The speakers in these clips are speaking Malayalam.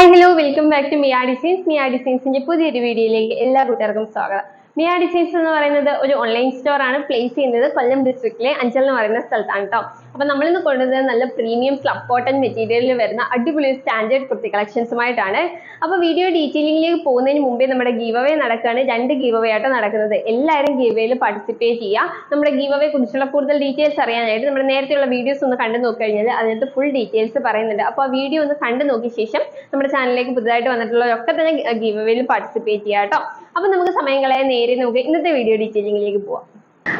Hi hello welcome back to Mia designs Mia ഡിസൈൻസിന്റെ പുതിയൊരു വീഡിയോയിലേക്ക് എല്ലാ കൂട്ടുകാർക്കും സ്വാഗതം. മിയ ഡിസൈൻസ് എന്ന് പറയുന്നത് ഒരു ഓൺലൈൻ സ്റ്റോർ ആണ്. പ്ലേസ് ചെയ്യുന്നത് കൊല്ലം ഡിസ്ട്രിക്റ്റിലെ അഞ്ചൽ എന്ന് പറയുന്ന സ്ഥലത്താണ് കേട്ടോ അപ്പൊ നമ്മളിന്ന് കൊണ്ടുവന്നത് നല്ല പ്രീമിയം ക്ലബ് കോട്ടൺ മെറ്റീരിയലിൽ വരുന്ന അടിപൊളി സ്റ്റാൻഡേർഡ് കുർത്തി കളക്ഷൻസുമായിട്ടാണ് അപ്പൊ വീഡിയോ ഡീറ്റെയിലിംഗിലേക്ക് പോകുന്നതിന് മുമ്പേ നമ്മുടെ ഗീവ് അവേ നടക്കുകയാണ് രണ്ട് ഗീവ് അവേ ആയിട്ട് നടക്കുന്നത്. എല്ലാവരും ഗീവ് അവേയിൽ പാർട്ടിസിപ്പേറ്റ് ചെയ്യുക. നമ്മുടെ ഗീവ് അവേ കുറിച്ചുള്ള കൂടുതൽ ഡീറ്റെയിൽസ് അറിയാനായിട്ട് നമ്മുടെ നേരത്തെയുള്ള വീഡിയോസ് ഒന്ന് കണ്ടു നോക്കി കഴിഞ്ഞാൽ അതിനകത്ത് ഫുൾ ഡീറ്റെയിൽസ് പറയുന്നുണ്ട്. അപ്പോൾ ആ വീഡിയോ ഒന്ന് കണ്ടു നോക്കിയ ശേഷം നമ്മുടെ ചാനലിലേക്ക് പുതുതായിട്ട് വന്നിട്ടുള്ളവരൊക്കെ തന്നെ ഗീവ് അവയിൽ പാർട്ടിസിപ്പേറ്റ് ചെയ്യുക കേട്ടോ അപ്പൊ നമുക്ക് സമയം കളയാൻ നേരെ നമുക്ക് ഇന്നത്തെ വീഡിയോ ഡീറ്റെയിലിംഗിലേക്ക് പോവാം.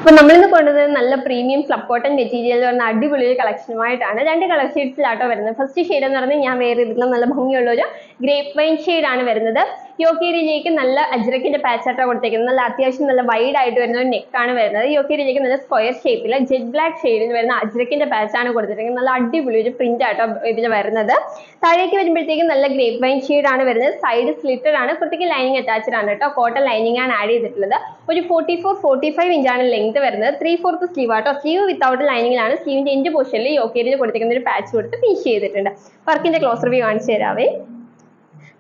അപ്പൊ നമ്മളിന്ന് കൊണ്ടുവന്നത് നല്ല പ്രീമിയം ഫ്ലപ്പ് കോട്ടൺ മെറ്റീരിയൽ എന്ന് പറഞ്ഞ അടിപൊളി ഒരു കളക്ഷനുമായിട്ടാണ് രണ്ട് കളർ ഷെയ്ഡ്സിലാട്ടോ വരുന്നത്. ഫസ്റ്റ് ഷെയ്ഡ് എന്ന് പറഞ്ഞാൽ ഞാൻ വേറെ ഇതിലും നല്ല ഭംഗിയുള്ള ഒരു ഗ്രേപ്പ് വൈൻ ആണ് വരുന്നത്. യോക്കേരിയിലേക്ക് നല്ല അജ്രക്കിന്റെ പാച്ചാട്ടോ കൊടുത്തേക്കുന്നത്. നല്ല അത്യാവശ്യം നല്ല വൈഡ് ആയിട്ട് വരുന്ന ഒരു നെക്കാണ് വരുന്നത്. യോക്കേരിയിലേക്ക് നല്ല സ്ക്വയർ ഷേപ്പിൽ ജെറ്റ് ബ്ലാക്ക് ഷെയ്ഡിൽ വരുന്ന അജ്രക്കിന്റെ പാച്ചാണ് കൊടുത്തിരിക്കുന്നത്. നല്ല അടിപൊളി ഒരു പ്രിന്റ് ആട്ടോ ഇതിൽ വരുന്നത്. താഴേക്ക് വരുമ്പോഴത്തേക്കും നല്ല ഗ്രേപ്പ് വൈൻ ആണ് വരുന്നത്. സൈഡ് സ്ലിറ്റഡ് ആണ്. കുട്ടിക്ക് ലൈനിങ് അറ്റാച്ച്ഡ് ആണ് കേട്ടോ കോട്ടൺ ലൈനിങ് ആണ് ആഡ് ചെയ്തിട്ടുള്ളത്. ഒരു ഫോർട്ടി ഫോർ ഫോർട്ടി ഫൈവ് ഇഞ്ചാണ് ലെങ്ത് വരുന്നത് ത്രീ ഫോർത്ത് സ്ലീവ് ആട്ടോ. സ്ലീവ് വിത്തൗട്ട് ലൈനിങ്ങിലാണ് സ്ലീവിന്റെ എൻഡ് പോർഷനിൽ യോക്കേരിയിൽ കൊടുത്തിരിക്കുന്ന ഒരു പാച്ച് കൊടുത്ത് ഫിനിഷ് ചെയ്തിട്ടുണ്ട്. വർക്കിന്റെ ക്ലോസ് റിവ്യൂ കാണിച്ചു തരാവേ.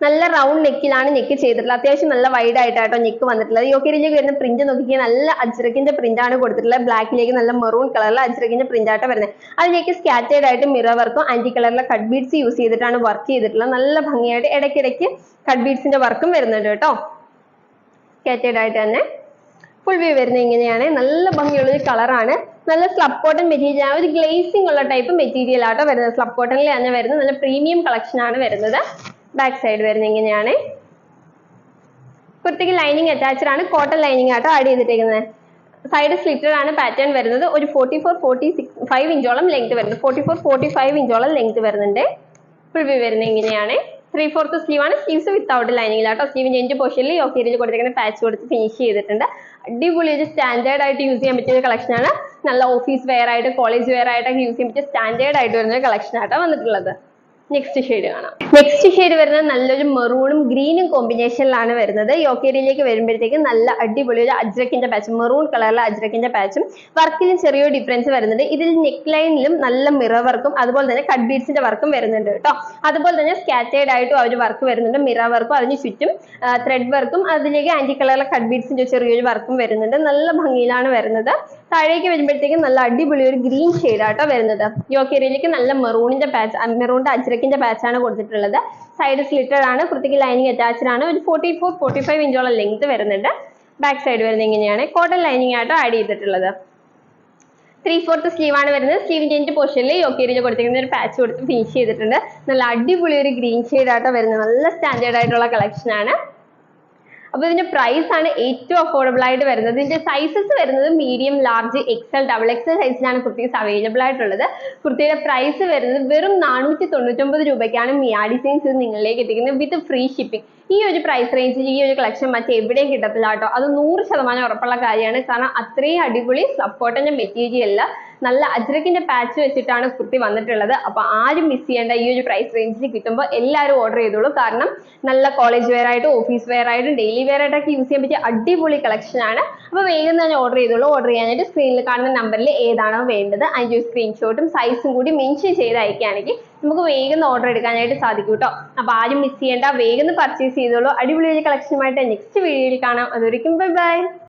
നല്ല റൗണ്ട് നെക്കിലാണ് നെക്ക് ചെയ്തിട്ടുള്ളത്. അത്യാവശ്യം നല്ല വൈഡ് ആയിട്ടാട്ടോ നെക്ക് വന്നിട്ടുള്ളത്. യോക്കേരിയിലേക്ക് വരുന്ന പ്രിന്റ് നോക്കിയാൽ നല്ല അജ്രക്കിന്റെ പ്രിന്റ് ആണ് കൊടുത്തിട്ടുള്ളത്. ബ്ലാക്കിലേക്ക് നല്ല മെറൂൺ കളറിലെ അജ്രക്കിന്റെ പ്രിന്റ് ആട്ടോ വരുന്നത്. അതിലേക്ക് സ്കാറ്റേഡ് ആയിട്ട് മിറർ വർക്കും ആന്റി കളറിലെ കട്ട് ബീഡ്സ് യൂസ് ചെയ്തിട്ടാണ് വർക്ക് ചെയ്തിട്ടുള്ളത്. നല്ല ഭംഗിയായിട്ട് ഇടയ്ക്കിടയ്ക്ക് കട്ട് ബീഡ്സിന്റെ വർക്കും വരുന്നുണ്ട് കേട്ടോ. സ്കാറ്റേഡ് ആയിട്ട് തന്നെ. ഫുൾ വ്യൂ വരുന്നത് ഇങ്ങനെയാണ്. നല്ല ഭംഗിയുള്ള ഒരു കളറാണ്. നല്ല സ്ലബ് കോട്ടൺ മെറ്റീരിയൽ ആണ് ഒരു ഗ്ലേസിംഗ് ഉള്ള ടൈപ്പ് മെറ്റീരിയൽ ആട്ടോ വരുന്നത്. സ്ലബ് കോട്ടണിലാണ് വരുന്നത്. നല്ല പ്രീമിയം കളക്ഷൻ ആണ് വരുന്നത്. ബാക്ക് സൈഡ് വരുന്നത് ഇങ്ങനെയാണ്. കുർത്തിക്ക് ലൈനിങ് അറ്റാച്ച്ഡ് ആണ്. കോട്ടൺ ലൈനിങ് ആട്ടോ ആഡ് ചെയ്തിട്ടേക്കുന്നത്. സൈഡ് സ്ലിറ്റഡ് ആണ് പാറ്റേൺ വരുന്നത്. ഒരു forty four forty six five ഇഞ്ചോളം length വരുന്നത്. ഫോർട്ടി ഫോർ ഫോർട്ടി ഫൈവ് ഇഞ്ചോളം ലെങ്ത് വരുന്നുണ്ട്. ഫുൾ വ്യൂ വരുന്നത് ഇങ്ങനെയാണ്. ത്രീ ഫോർത്ത് സ്ലീവ് ആണ്. സ്ലീവ്സ് വിത്തൗട്ട് ലൈനിങ് ആട്ടോ. സ്ലീവിന്റെ എൻഡ് പോർഷനിൽ യോക്കേരിയിൽ കൊടുത്തിരിക്കുന്ന പാച്ച് കൊടുത്ത് ഫിനിഷ് ചെയ്തിട്ടുണ്ട്. അടിപൊളി ഒരു സ്റ്റാൻഡേർഡ് ആയിട്ട് യൂസ് ചെയ്യാൻ പറ്റിയ ഒരു ആണ്. നല്ല ഓഫീസ് വെയർ ആയിട്ട് കോളേജ് വെയർ ആയിട്ടൊക്കെ യൂസ് ചെയ്യാൻ പറ്റിയ സ്റ്റാൻഡേർഡ് ആയിട്ട് വരുന്ന കളക്ഷൻ ആട്ടോ വന്നിട്ടുള്ളത്. നെക്സ്റ്റ് ഷെയ്ഡ് കാണാം. നെക്സ്റ്റ് ഷെയ്ഡ് വരുന്നത് നല്ലൊരു മെറൂണും ഗ്രീനും കോമ്പിനേഷനിലാണ് വരുന്നത്. യോക്കേരിയിലേക്ക് വരുമ്പോഴത്തേക്ക് നല്ല അടിപൊളി ഒരു അജ്രക്കിന്റെ പാച്ചും മെറൂൺ കളറിലെ അജ്രക്കിന്റെ പാച്ചും വർക്കിലും ചെറിയൊരു ഡിഫറൻസ് വരുന്നുണ്ട്. ഇതിൽ നെക്ക് ലൈനിലും നല്ല മിറർ വർക്കും അതുപോലെ തന്നെ കട്ട് ബീഡ്സിന്റെ വർക്കും വരുന്നുണ്ട് കേട്ടോ. അതുപോലെ തന്നെ സ്കാറ്റേഡ് ആയിട്ടും അവർ വർക്ക് വരുന്നുണ്ട്. മിറർ വർക്കും അതിന് ചുറ്റും ത്രെഡ് വർക്കും അതിലേക്ക് ആന്റി കളറിലെ കട്ട് ബീഡ്സിന്റെ ചെറിയൊരു വർക്കും വരുന്നുണ്ട്. നല്ല ഭംഗിയിലാണ് വരുന്നത്. താഴേക്ക് വരുമ്പോഴത്തേക്കും നല്ല അടിപൊളി ഒരു ഗ്രീൻ ഷെയ്ഡ് ആട്ടോ വരുന്നത്. യോക്കേരിയിലേക്ക് നല്ല മെറൂണിന്റെ പാച്ച് മെറൂണിന്റെ അജ്രക്കിന്റെ ആണ് കൊടുത്തിട്ടുള്ളത്. സൈഡ് സ്ലിറ്റഡ് ആണ്. കുർത്തിക്ക് ലൈനിങ് അറ്റാച്ച്ഡ് ആണ്. ഒരു ഫോർട്ടി ഫോർ ഫോർട്ടി ഫൈവ് ഇഞ്ചോളം ലെങ്ത് വരുന്നുണ്ട്. ബാക്ക് സൈഡ് വരുന്നത് ഇങ്ങനെയാണ് കോട്ടൺ ലൈനിങ് ആട്ടോ ആഡ് ചെയ്തിട്ടുള്ളത്. ത്രീ ഫോർത്ത് സ്ലീവ് ആണ് വരുന്നത്. സ്ലീവിന്റെ എന്റെ പോർഷനിൽ യോക്കേരിയിൽ കൊടുത്തിരിക്കുന്ന ഒരു പാച്ച് കൊടുത്ത് ഫിനിഷ് ചെയ്തിട്ടുണ്ട്. നല്ല അടിപൊളി ഒരു ഗ്രീൻ ഷെയ്ഡ് ആട്ടോ വരുന്നത്. നല്ല സ്റ്റാൻഡേർഡ് ആയിട്ടുള്ള കളക്ഷൻ ആണ്. അപ്പൊ ഇതിന്റെ പ്രൈസ് ആണ് ഏറ്റവും അഫോർഡബിൾ ആയിട്ട് വരുന്നത്. ഇതിന്റെ സൈസസ് വരുന്നത് medium large XL double XL സൈസിലാണ് കുർത്തീസ് അവൈലബിൾ ആയിട്ടുള്ളത്. കുർത്തിയുടെ പ്രൈസ് വരുന്നത് വെറും നാനൂറ്റി തൊണ്ണൂറ്റൊമ്പത് രൂപയ്ക്കാണ് മിയാ ഡിസൈൻസ് ഇത് നിങ്ങളിലേക്ക് എത്തിക്കുന്നത് വിത്ത് ഫ്രീ ഷിപ്പിംഗ് ഈ ഒരു പ്രൈസ് റേഞ്ചിൽ ഈ ഒരു കളക്ഷൻ മറ്റെവിടെയും കിട്ടത്തില്ല കേട്ടോ. അത് നൂറ് ശതമാനം ഉറപ്പുള്ള കാര്യമാണ്. കാരണം അത്രയും അടിപൊളി സപ്പോർട്ടിന്റെ മെറ്റീരിയൽ നല്ല അജ്രക്കിന്റെ പാച്ച് വെച്ചിട്ടാണ് കുർത്തി വന്നിട്ടുള്ളത്. അപ്പോൾ ആരും മിസ് ചെയ്യേണ്ട ഈ ഒരു പ്രൈസ് റേഞ്ചിൽ കിട്ടുമ്പോൾ എല്ലാവരും ഓർഡർ ചെയ്തോളൂ. കാരണം നല്ല കോളേജ് വെയർ ആയിട്ടും ഓഫീസ് വെയർ ആയിട്ടും ഡെയിലി വെയർ ആയിട്ടൊക്കെ യൂസ് ചെയ്യാൻ പറ്റിയ അടിപൊളി കളക്ഷൻ ആണ്. അപ്പോൾ വേഗം തന്നെ ഓർഡർ ചെയ്തോളൂ. ഓർഡർ ചെയ്യാനായിട്ട് സ്ക്രീനിൽ കാണുന്ന നമ്പറിൽ ഏതാണോ വേണ്ടത്. അതിന്റെ ഒരു സ്ക്രീൻഷോട്ടും സൈസും കൂടി മെൻഷൻ ചെയ്ത് അയക്കുകയാണെങ്കിൽ നമുക്ക് വേഗം ഓർഡർ എടുക്കാനായിട്ട് സാധിക്കും കേട്ടോ അപ്പോൾ ആരും മിസ് ചെയ്യേണ്ട വേഗം പർച്ചേസ് ചെയ്തോളൂ. അടിപൊളി കളക്ഷനുമായിട്ട് നെക്സ്റ്റ് വീഡിയോയിൽ കാണാം. അതൊരിക്കും ബൈ ബൈ